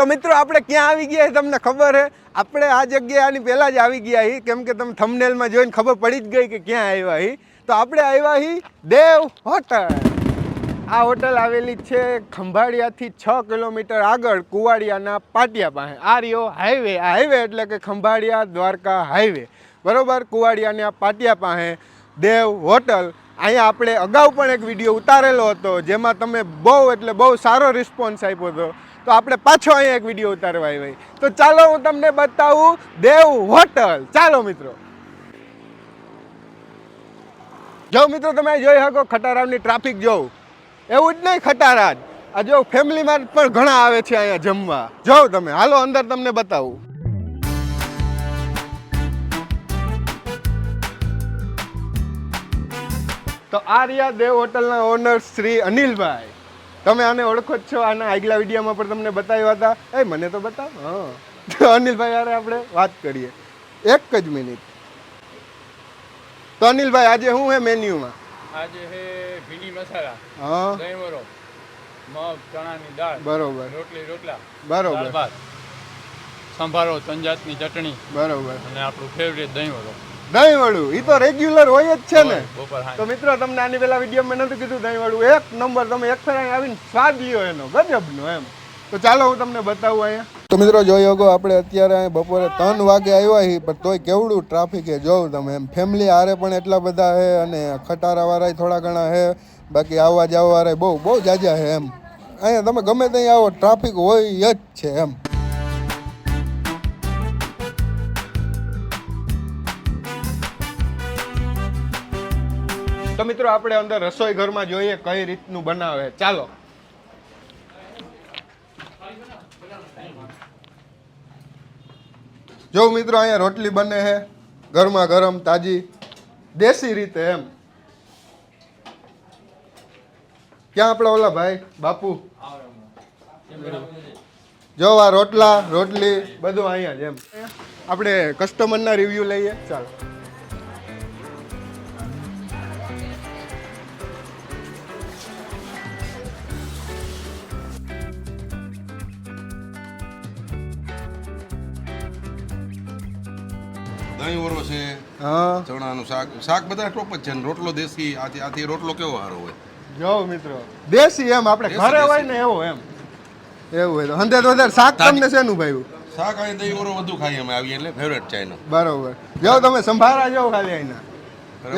તો મિત્રો, આપણે ક્યાં આવી ગયા તમને ખબર છે આપણે આ જગ્યાએ પહેલાં જ આવી ગયા હી. કેમ કે તમે થમનેલમાં જોઈને ખબર પડી જ ગઈ કે ક્યાં આવ્યા હી. તો આપણે આવ્યા હી દેવ હોટલ. આ હોટલ આવેલી છે ખંભાળિયાથી છ કિલોમીટર આગળ કુવાડિયાના પાટિયા પાસે. આ રહ્યો હાઈવે આ હાઈવે એટલે કે ખંભાળિયા દ્વારકા હાઈવે બરોબર? કુવાડિયાના પાટિયા પાસે દેવ હોટલ. અહીંયા આપણે અગાઉ પણ એક વીડિયો ઉતારેલો હતો, જેમાં તમે બહુ એટલે બહુ સારો રિસ્પોન્સ આપ્યો હતો. તો આપણે પાછો અહીંયા એક વીડિયો ઉતારવા આવી તો ચાલો હું તમને બતાવું, દેવ હોટલ. ચાલો મિત્રો. જો મિત્રો તમે જોઈ શકો, ખટારાની ટ્રાફિક જોઉં એવું જ નહીં ખટારા જ આ જો ફેમિલીમાં પણ ઘણા આવે છે અહીંયા જમવા. જોઉં તમે, હાલો અંદર તમને બતાવું. તો આ રહ્યા દેવ હોટલના ઓનર શ્રી અનિલભાઈ. તમે આને ઓળખો જ છો આના આગલા વિડીયોમાં પણ તમને બતાવ્યા હતા. એ મને તો બતાવ હા. તો અનિલભાઈ યારે આપણે વાત કરીએ. એક જ મિનિટ. તો અનિલભાઈ આજે શું હે મેન્યુમાં? આજે હે ભીની મસાલા. હા. દહીં વરો મગ ચણાની દાળ બરોબર. રોટલી રોટલા બરોબર. સંભારો તંજાતની ચટણી બરોબર. અને આપણું ફેવરેટ દહીં વરો દહીં વડું એ તો રેગ્યુલર હોય જ છે ને. તો મિત્રો તમને આની પેલા વીડિયો મેં નથી કીધું દહીં વડું એક નંબર તમે એક ફેરાઈ આવીને સ્વાદ લ્યો એનો ગજબનો એમ. તો ચાલો હું તમને બતાવું અહીંયા. તો મિત્રો જોઈ શકો આપણે અત્યારે અહીં બપોરે ત્રણ વાગે આવ્યા છીએ પણ તોય કેવડું ટ્રાફિક એ જોઉં તમે એમ. ફેમિલી હારે પણ એટલા બધા છે અને ખટારાવાળા થોડા ઘણા છે. બાકી આવવા જવાવાળા બહુ બહુ જાજા છે એમ. અહીંયા તમે ગમે ત્યાં આવો ટ્રાફિક હોય જ છે એમ. તો મિત્રો આપણે અંદર રસોઈ ઘરમાં જોઈએ કઈ રીતનું બનાવે. ચાલો. જો મિત્રો અહીંયા રોટલી બને છે ગરમા ગરમ, તાજી, દેશી રીતે એમ. ક્યાં આપણા ઓલા ભાઈ? બાપુ. જો આ રોટલા, રોટલી, બધું અહીંયા જ એમ. આપણે કસ્ટમરના રિવ્યુ લઈએ. ચાલો. દહીં ઓરો છે હા. ચણાનું શાક. શાક બધા ટોપ જ છે ને રોટલો દેશી આથી આથી રોટલો કેવો સારો હોય? જો મિત્રો દેશી એમ આપણે ઘરે હોય ને એવો એમ. એવું હોય તો હંધે તો વધારે શાક તમને શેનું ભાઈ શાક અહીં દહીં ઓરો વધુ ખાઈએ અમે આવીએ એટલે ફેવરેટ છે એનો. બરોબર. જો તમે સંભારા જાવ ખાલી અહીંના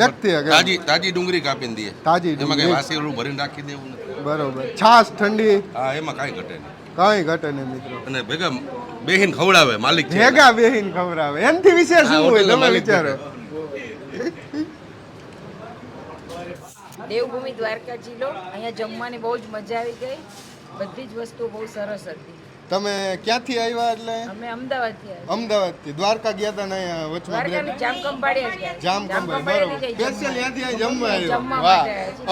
એક તાજી તાજી ડુંગળી કાપીને દઈએ. તાજી એમાં કઈ વાસી ભરીને રાખી દેવું બરોબર. છાશ ઠંડી. હા એમાં કાંઈ ઘટે નહીં. કઈ ઘટે નહીં મિત્રો. અને ભેગા બેહીન ખવડાવે માલિક છે ભેગા બેહીન ખવડાવે. એનથી વિશેષ શું હોય તમે વિચારો. દેવભૂમિ દ્વારકા જિલ્લો. અહીંયા જમવાની બહુ જ મજા આવી ગઈ. બધી જ વસ્તુઓ બહુ સરસ હતી. તમે ક્યાંથી આવ્યા એટલે? અમે અમદાવાદથી આવ્યા. અમદાવાદથી. દ્વારકા ગયા હતા ને વચમાં દ્વારકાની જામકંપાળિયા જામ કંબાઈ બરોબર. સ્પેશિયલ ત્યાંથી અહીં જમવા આવ્યો. વાહ.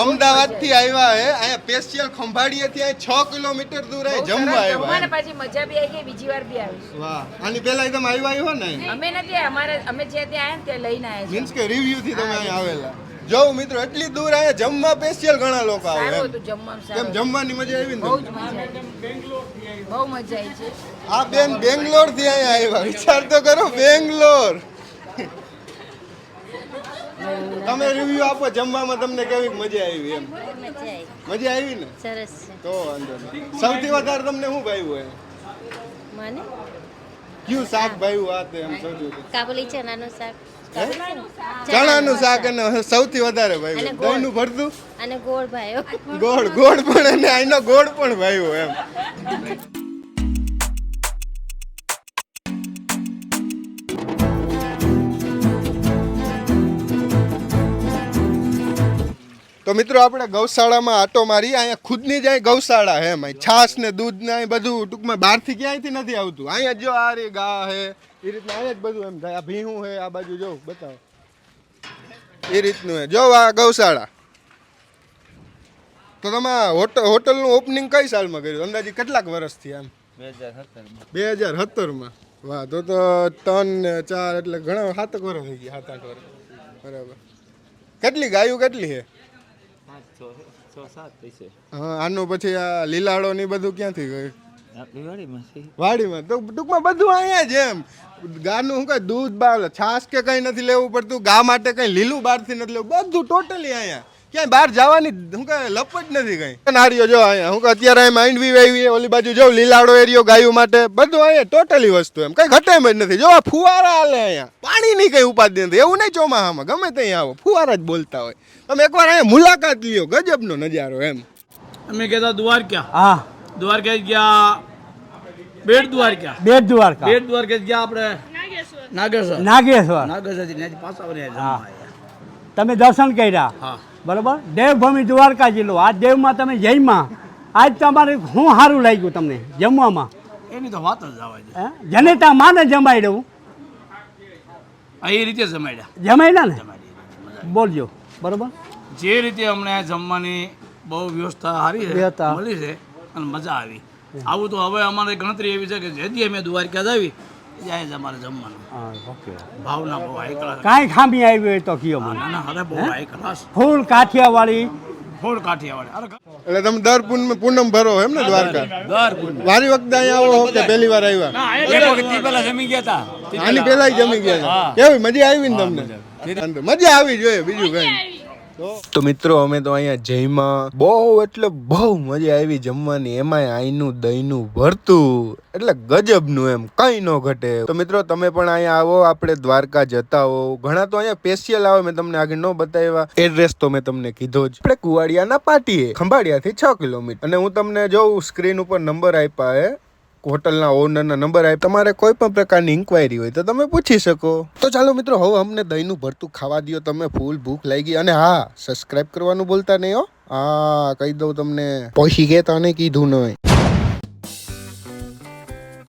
અમદાવાદથી આવ્યા હે. અહીંયા સ્પેશિયલ ખંભાળીએથી અહીં છ કિલોમીટર દૂર અહીં જમવા આવ્યા જમવાને પાછી મજા બી આવી. ગઈ બીજી વાર બી આવી વાહ. આની પહેલા તમે આવ્યા આવ્યો ને? અમે નથી અમારે અમે જ્યાં ત્યાં આવ્યા ત્યાં લઈને આવ્યા મીન્સ કે રિવ્યુ થી તમે અહીં આવેલા. જો મિત્રો એટલી દૂર આયા જમવા સ્પેશિયલ ઘણા લોકો આવે સારું એમ. જમવાનું કેમ જમવાની મજા આવી ને? બહુ મજા આવી. છે. આ બેન બેંગ્લોરથી અહીંયા આવ્યા. વિચાર તો કરો બેંગ્લોર. તમે રિવ્યુ આપો જમવામાં તમને કેવી મજા આવી એમ. મજા આવી ને? સરસ છે. તો વાંધો નહીં. સૌથી વધારે તમને શું ભાવ્યું એમ મને? કયું શાક ભાવ્યું આ તે એમ સૌથી કાબુલી ચણાનું શાક? ચણાનું શાક અને સૌથી વધારે ભાઈ. દહીંનું ભરતું? અને ગોળ ભાઈ. ગોળ ગોળ પણ અને આનો ગોળ પણ ભાવ્યો એમ. તો મિત્રો, આપણે ગૌશાળામાં આટો મારી અહીંયા ખુદની જ અહીં ગૌશાળા હે એમ. છાસ ને દૂધ ને અહીં બધું ટૂંકમાં બહારથી ક્યાંયથી નથી આવતું. અહીંયા જો આ રે ગા હે. એ રીતના અહીંયા જ બધું એમ થાય. આ ભીહું હે, આ બાજુ જો, બતાવો. એ રીતનું હે. જો આ ગૌશાળા. તો તમે હોટલ, હોટલનું ઓપનિંગ કઈ સાલમાં કર્યું? અંદાજે કેટલાક વર્ષથી આમ બે હજાર સત્તરમાં. વાહ, તો તો ત્રણ ને ચાર એટલે ઘણા સાતક વર્ષ થઈ ગયા, સાત આઠ વર્ષ. બરાબર. કેટલી ગાયું કેટલી છે હા આનું પછી આ લીલાડો ને બધું ક્યાંથી ગયું? વાડીમાં? તો ટૂંકમાં બધું અહીંયા જ એમ. ગાનું શું કઈ દૂધ બાર છાશ કે કંઈ નથી લેવું પડતું. ગા માટે કંઈ લીલું બહારથી નથી લેવું. બધું ટોટલી અહીંયા. ક્યાંય બહાર જવાની હું કહે લપ જ નથી કઈ. નારીઓ જો અહીંયા હું કે અત્યારે અહીં માંડવી વાવી ઓલી બાજુ જો લીલાડો એરિયો ગાયું માટે બધું અહીંયા ટોટલી વસ્તુ એમ. કઈ ઘટે જ નથી. જો આ ફુવારા હાલે અહીંયા. પાણીની કઈ ઉપાધિ નથી. એવું નહીં ચોમાસામાં ગમે ત્યાં આવો. ફુવારા જ બોલતા હોય. તમે એકવાર અહીંયા મુલાકાત લ્યો. ગજબનો નજારો એમ. અમે કહેતા દ્વારકા. હા. દ્વારકા ગયા બેટ દ્વારકા. બેટ દ્વારકા. બેટ દ્વારકા ગયા આપણે નાગેશ્વર. નાગેશ્વર. નાગેશ્વર. નાગેશ્વર પાછા તમે દર્શન કર્યા? હા. બરોબર? દેવભૂમિ દ્વારકા જિલ્લો. આ દેવમાં તમે જઈમાં આજ તમારે હું સારું લાગ્યું તમને જમવામાં? એની તો વાત જ આવે? જનેતા માને જમાઈ દઉં? એ રીતે જમાડ્યા જમાડ્યા ને? બોલજો. બરોબર? જે રીતે અમને જમવાની બહુ વ્યવસ્થા સારી મળી છે અને મજા આવી. આવું તો હવે અમારે ગણતરી એવી છે કે જેથી અમે દ્વારકા જાવી ત્યાં જ અમારે જમવાનું. હા ઓકે. ભાવના બહુ હાઈ ક્લાસ કાંઈ ખામી આવી હોય તો કયો મને. ના ના બહુ high class full Kathiyawadi. Full Kathiyawadi. એટલે તમે દર પૂનમ પૂનમ ભરો એમ ને દ્વારકા? દર પૂનમ. વારી વખતે અહીંયા આવો કે પહેલી વાર આવ્યા? એક વખત ઈ જમી ગયા હતા આની પહેલા જમી ગયા કેવી મજા આવી ને તમને? મજા આવી જોઈએ બીજું કઈ. તો મિત્રો, અમે તો અહીંયા જઈમાં બહુ એટલે બહુ મજા આવી જમવાની. એમાંય આઈનું, દહીંનું ભરતું. એટલે ગજબનું એમ, કઈ ન ઘટે. તો મિત્રો, તમે પણ અહીંયા આવો, આપણે દ્વારકા જતા હો ઘણા તો અહીંયા સ્પેશિયલ આવે, મેં તમને આગળ ન બતાવ્યા. એડ્રેસ તો મેં તમને કીધો જ. આપણે કુવાડિયાના પાટીએ, ખંભાળિયાથી છ કિલોમીટર. અને હું તમને જોઉં સ્ક્રીન ઉપર નંબર આપ્યા હે. હોટલના ઓનરના નંબર આપ તમારે કોઈ પણ પ્રકારની ઇન્ક્વાયરી હોય તો તમે પૂછી શકો. તો ચાલો મિત્રો, હવે અમને દહીંનું ભરતું ખાવા દ્યો. તમે ફૂલ ભૂખ લાગી અને હા સબસ્ક્રાઇબ કરવાનું બોલતા નહીં હો. હા, કહી દઉં તમને. પહોંચી ગયા તને કીધું નહીં.